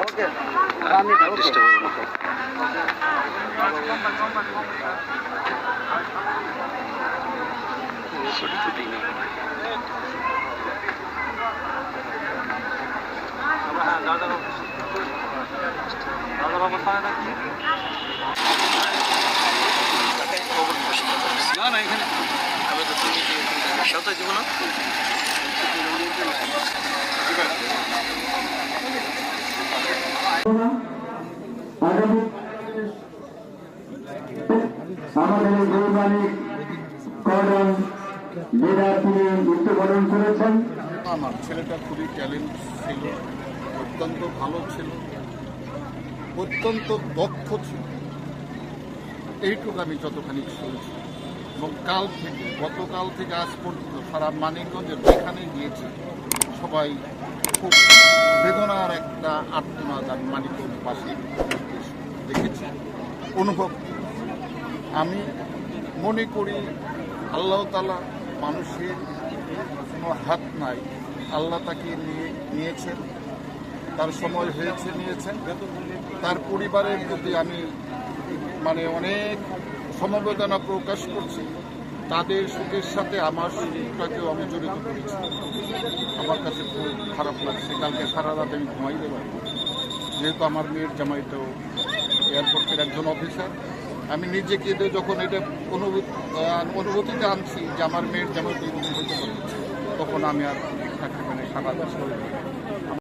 ওকে disturb হবে না ছুটি টুটি নেই না না আমাদের কর্ডন লিডার তিনি মৃত্যুবরণ করেছেন। আমার ছেলেটা খুবই ট্যালেন্ট ছিল অত্যন্ত ভালো ছিল অত্যন্ত দক্ষ ছিল। এইটুকু আমি যতখানি শুনেছি। এবং কাল থেকে, গতকাল থেকে আজ পর্যন্ত সারা মানিকগঞ্জের যেখানে গিয়েছি, সবাই খুব বেদনার একটা আত্মনাদ আমি পাশে দেখেছি, অনুভব আমি মনে করি আল্লাহ তালা মানুষের কোনো হাত নাই। আল্লাহ তাকে নিয়ে নিয়েছেন, তার সময় হয়েছে, নিয়েছেন। তার পরিবারের প্রতি আমি মানে অনেক সমবেদনা প্রকাশ করছি। তাদের সুখের সাথে আমার সুখটাকেও আমি জড়িত করেছি। আমার কাছে খুব খারাপ লাগছে। কালকে সারা রাত আমি ঘুমাইতে পারি যেহেতু আমার মেয়ের জামাইটাও এয়ারপোর্টের একজন অফিসার আমি নিজেকে দিয়ে যখন এটা অনুভূতি অনুভূতিতে আনছি যে আমার মেয়ের জামাইটা এরকম হতে পারে তখন আমি আর থাকতে পারি সারা দেশ